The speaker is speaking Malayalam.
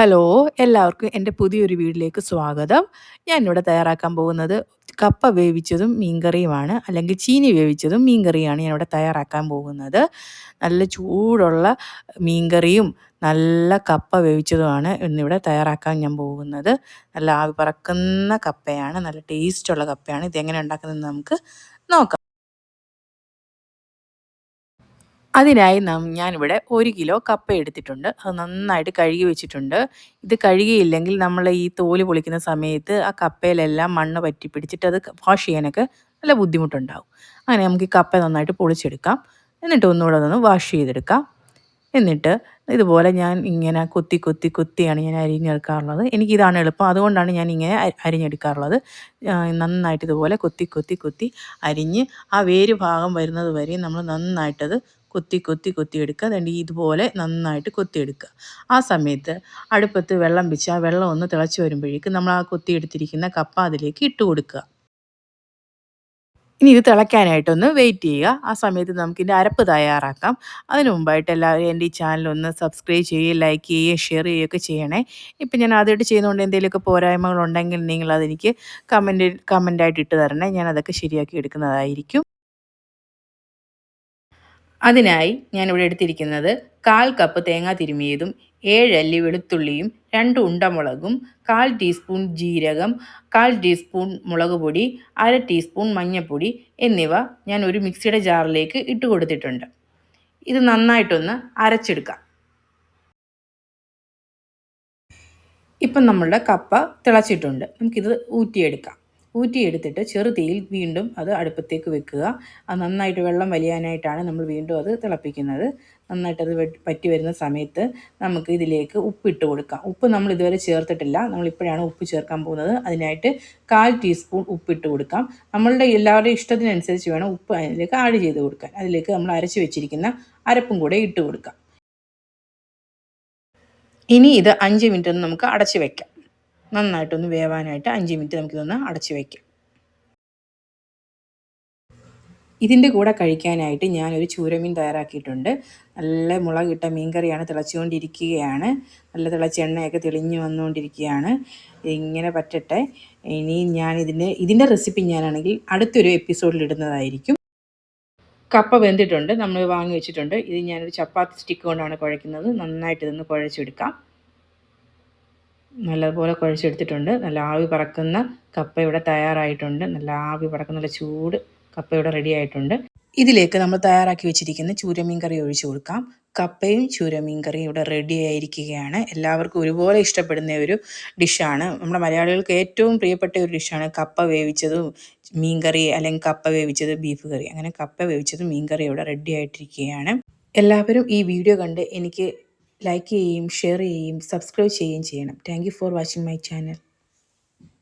ഹലോ എല്ലാവർക്കും എന്റെ പുതിയൊരു വീട്ടിലേക്ക് സ്വാഗതം. ഞാനിവിടെ തയ്യാറാക്കാൻ പോകുന്നത് കപ്പ വേവിച്ചതും മീൻകറിയുമാണ് അല്ലെങ്കിൽ ചീനി വേവിച്ചതും മീൻകറിയാണ് ഞാനിവിടെ തയ്യാറാക്കാൻ പോകുന്നത്. നല്ല ചൂടുള്ള മീൻകറിയും നല്ല കപ്പ വേവിച്ചതുമാണ് ഇന്നിവിടെ തയ്യാറാക്കാൻ ഞാൻ പോകുന്നത്. നല്ല ആവി പറക്കുന്ന കപ്പയാണ് നല്ല ടേസ്റ്റുള്ള കപ്പയാണ്. ഇതെങ്ങനെ ഉണ്ടാക്കുന്നതെന്ന് നമുക്ക് നോക്കാം. അതിനായി നാം ഞാനിവിടെ ഒരു കിലോ കപ്പ എടുത്തിട്ടുണ്ട്. അത് നന്നായിട്ട് കഴുകി വെച്ചിട്ടുണ്ട്. ഇത് കഴുകിയില്ലെങ്കിൽ നമ്മൾ ഈ തോൽ പൊളിക്കുന്ന സമയത്ത് ആ കപ്പയിലെല്ലാം മണ്ണ് പറ്റി പിടിച്ചിട്ട് അത് വാഷ് ചെയ്യാനൊക്കെ നല്ല ബുദ്ധിമുട്ടുണ്ടാവും. അങ്ങനെ നമുക്ക് ഈ കപ്പ നന്നായിട്ട് പൊളിച്ചെടുക്കാം. എന്നിട്ട് ഒന്നുകൂടെ ഒന്ന് വാഷ് ചെയ്തെടുക്കാം. എന്നിട്ട് ഇതുപോലെ ഞാൻ ഇങ്ങനെ കൊത്തി കൊത്തി കൊത്തിയാണ് ഞാൻ അരിഞ്ഞെടുക്കാറുള്ളത്. എനിക്കിതാണ് എളുപ്പം. അതുകൊണ്ടാണ് ഞാൻ ഇങ്ങനെ അരിഞ്ഞെടുക്കാറുള്ളത്. നന്നായിട്ട് ഇതുപോലെ കൊത്തി കൊത്തി കൊത്തി അരിഞ്ഞ് ആ വേര് ഭാഗം വരുന്നത് വരെ നമ്മൾ നന്നായിട്ടത് കൊത്തി കൊത്തി കൊത്തിയെടുക്കുക അതുകൊണ്ട് ഇതുപോലെ നന്നായിട്ട് കൊത്തിയെടുക്കുക ആ സമയത്ത് അടുപ്പത്ത് വെള്ളം വെച്ച് ആ വെള്ളം ഒന്ന് തിളച്ച് വരുമ്പോഴേക്കും നമ്മൾ ആ കൊത്തിയെടുത്തിരിക്കുന്ന കപ്പ അതിലേക്ക് ഇട്ട് കൊടുക്കുക. ഇനി ഇത് തിളയ്ക്കാനായിട്ടൊന്ന് വെയിറ്റ് ചെയ്യുക. ആ സമയത്ത് നമുക്കിന്റെ അരപ്പ് തയ്യാറാക്കാം. അതിന് മുമ്പായിട്ട് എല്ലാവരും എന്റെ ഈ ചാനൽ ഒന്ന് സബ്സ്ക്രൈബ് ചെയ്യുകയും ലൈക്ക് ചെയ്യുകയും ഷെയർ ചെയ്യുകയൊക്കെ ചെയ്യണേ. ഇപ്പം ഞാൻ ആദ്യമായിട്ട് ചെയ്യുന്നതുകൊണ്ട് എന്തെങ്കിലുമൊക്കെ പോരായ്മകളുണ്ടെങ്കിൽ നിങ്ങൾ അതെനിക്ക് കമന്റ് കമന്റായിട്ട് ഇട്ട് തരണേ. ഞാൻ അതൊക്കെ ശരിയാക്കി എടുക്കുന്നതായിരിക്കും. അതിനായി ഞാനിവിടെ എടുത്തിരിക്കുന്നത് കാൽ കപ്പ് തേങ്ങ തിരുമിയതും ഏഴല്ലി വെളുത്തുള്ളിയും രണ്ട് ഉണ്ടമുളകും കാൽ ടീസ്പൂൺ ജീരകം കാൽ ടീസ്പൂൺ മുളക് പൊടി അര ടീസ്പൂൺ മഞ്ഞൾപ്പൊടി എന്നിവ ഞാൻ ഒരു മിക്സിയുടെ ജാറിലേക്ക് ഇട്ട് കൊടുത്തിട്ടുണ്ട്. ഇത് നന്നായിട്ടൊന്ന് അരച്ചെടുക്കാം. ഇപ്പം നമ്മളുടെ കപ്പ തിളച്ചിട്ടുണ്ട്. നമുക്കിത് ഊറ്റിയെടുക്കാം. ഊറ്റിയെടുത്തിട്ട് ചെറുതീയിൽ വീണ്ടും അത് അടുപ്പത്തേക്ക് വെക്കുക. അത് നന്നായിട്ട് വെള്ളം വലിയാനായിട്ടാണ് നമ്മൾ വീണ്ടും അത് തിളപ്പിക്കുന്നത്. നന്നായിട്ടത് പറ്റി വരുന്ന സമയത്ത് നമുക്ക് ഇതിലേക്ക് ഉപ്പിട്ട് കൊടുക്കാം. ഉപ്പ് നമ്മൾ ഇതുവരെ ചേർത്തിട്ടില്ല. നമ്മളിപ്പോഴാണ് ഉപ്പ് ചേർക്കാൻ പോകുന്നത്. അതിനായിട്ട് കാൽ ടീസ്പൂൺ ഉപ്പിട്ട് കൊടുക്കാം. നമ്മളുടെ എല്ലാവരുടെയും ഇഷ്ടത്തിനനുസരിച്ച് വേണം ഉപ്പ് അതിലേക്ക് ആഡ് ചെയ്ത് കൊടുക്കാൻ. അതിലേക്ക് നമ്മൾ അരച്ച് വെച്ചിരിക്കുന്ന അരപ്പും കൂടെ ഇട്ട് കൊടുക്കാം. ഇനി ഇത് അഞ്ച് മിനിറ്റ് നമുക്ക് അടച്ച് വെക്കാം. നന്നായിട്ടൊന്ന് വേവാനായിട്ട് അഞ്ച് മിനിറ്റ് നമുക്കിതൊന്ന് അടച്ച് വയ്ക്കാം. ഇതിന്റെ കൂടെ കഴിക്കാനായിട്ട് ഞാനൊരു ചൂരമീൻ തയ്യാറാക്കിയിട്ടുണ്ട്. നല്ല മുളകിട്ട മീൻകറിയാണ് തിളച്ചുകൊണ്ടിരിക്കുകയാണ്. നല്ല തിളച്ച എണ്ണയൊക്കെ തെളിഞ്ഞു വന്നുകൊണ്ടിരിക്കുകയാണ്. ഇങ്ങനെ പറ്റട്ടെ. ഇനി ഞാൻ ഇതിന്റെ ഇതിന്റെ റെസിപ്പി ഞാനാണെങ്കിൽ അടുത്തൊരു എപ്പിസോഡിൽ ഇടുന്നതായിരിക്കും. കപ്പ വെന്തിട്ടുണ്ട്. നമ്മൾ വാങ്ങി വെച്ചിട്ടുണ്ട്. ഇത് ഞാനൊരു ചപ്പാത്തി സ്റ്റിക്ക് കൊണ്ടാണ് കുഴയ്ക്കുന്നത്. നന്നായിട്ട് ഇതൊന്ന് കുഴച്ചെടുക്കാം. നല്ലതുപോലെ കുഴച്ചെടുത്തിട്ടുണ്ട്. നല്ല ആവി പറക്കുന്ന കപ്പ ഇവിടെ തയ്യാറായിട്ടുണ്ട്. നല്ല ആവി പറക്കുന്ന നല്ല ചൂട് കപ്പ ഇവിടെ റെഡി ആയിട്ടുണ്ട്. ഇതിലേക്ക് നമ്മൾ തയ്യാറാക്കി വെച്ചിരിക്കുന്ന ചൂരമീൻ കറി ഒഴിച്ചു കൊടുക്കാം. കപ്പയും ചൂരമീൻ കറിയും ഇവിടെ റെഡി ആയിരിക്കുകയാണ്. എല്ലാവർക്കും ഒരുപോലെ ഇഷ്ടപ്പെടുന്ന ഒരു ഡിഷാണ് നമ്മുടെ മലയാളികൾക്ക് ഏറ്റവും പ്രിയപ്പെട്ട ഒരു ഡിഷാണ് കപ്പ വേവിച്ചതും മീൻ കറി അല്ലെങ്കിൽ കപ്പ വേവിച്ചത് ബീഫ് കറി. അങ്ങനെ കപ്പ വേവിച്ചതും മീൻ കറി ഇവിടെ റെഡി ആയിട്ടിരിക്കുകയാണ്. എല്ലാവരും ഈ വീഡിയോ കണ്ട് എനിക്ക് ലൈക്ക് ചെയ്യുകയും ഷെയർ ചെയ്യുകയും സബ്സ്ക്രൈബ് ചെയ്യുകയും ചെയ്യണം. Thank for watching my channel